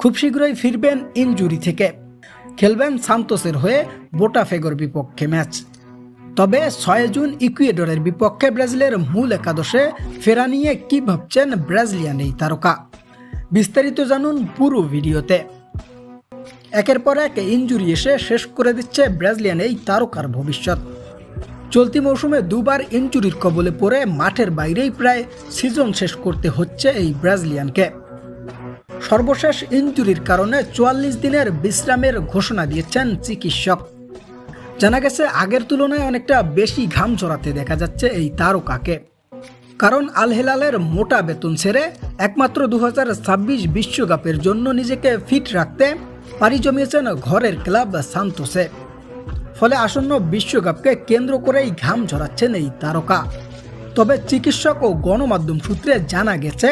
খুব শীঘ্রই ফিরবেন ইনজুরি থেকে। খেলবেন সান্তোসের হয়ে বোটাফেগোর বিপক্ষে ম্যাচ। তবে ছয় জুন ইকুয়েডরের বিপক্ষে ব্রাজিলের মূল একাদশে ফেরা নিয়ে কি ভাবছেন ব্রাজিলিয়ান এই তারকা? বিস্তারিত জানুন পুরো ভিডিওতে। একের পর এক ইঞ্জুরি এসে শেষ করে দিচ্ছে ব্রাজিলিয়ান এই তারকার ভবিষ্যৎ। চলতি মৌসুমে দুবার ইঞ্জুরির কবলে পড়ে মাঠের বাইরেই প্রায় সিজন শেষ করতে হচ্ছে এই ব্রাজিলিয়ানকে। সর্বশেষ ইঞ্জুরির কারণে চুয়াল্লিশ দিনের বিশ্রামের ঘোষণা দিয়েছেন চিকিৎসক। জানা গেছে, আগের তুলনায় অনেকটা বেশি ঘাম ঝরাতে দেখা যাচ্ছে এই তারকাকে। কারণ আল হেলালের মোটা বেতন ছেড়ে একমাত্র দু বিশ্বকাপের জন্য নিজেকে ফিট রাখতে পাড়ি জমিয়েছেন ঘরের ক্লাব সান্তোসে। ফলে আসন্ন বিশ্বকাপকে কেন্দ্র করেই ঘাম ঝরাচ্ছেন এই তারকা। তবে চিকিৎসক ও গণমাধ্যম সূত্রে জানা গেছে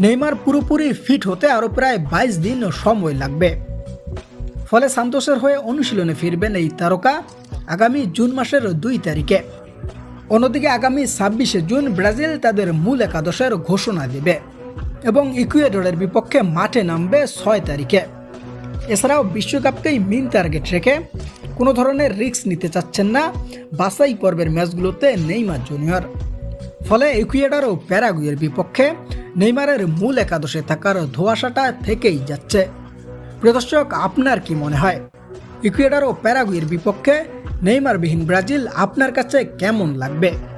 নেইমার পুরোপুরি ফিট হতে আরও প্রায় বাইশ দিন সময় লাগবে। ফলে সান্তোসের হয়ে অনুশীলনে ফিরবেন এই তারকা আগামী জুন মাসের দুই তারিখে। অন্যদিকে আগামী ছাব্বিশে জুন ব্রাজিল তাদের মূল একাদশের ঘোষণা দেবে এবং ইকুয়েডরের বিপক্ষে মাঠে নামবে ছয় তারিখে। এছাড়াও বিশ্বকাপকেই মেন টার্গেট রেখে কোনো ধরনের রিস্ক নিতে চাচ্ছেন না বাছাই পর্বের ম্যাচগুলোতে নেইমার জুনিয়র। ফলে ইকুয়েডর ও প্যারাগুয়ের বিপক্ষে নেইমারের মূল একাদশে থাকার ধোয়াশাটা থেকেই যাচ্ছে। প্রদর্শক আপনার কি মনে হয়? ইকুয়েডার ও প্যারাগুয়ের বিপক্ষে নেইমারবিহীন ব্রাজিল আপনার কাছে কেমন লাগবে?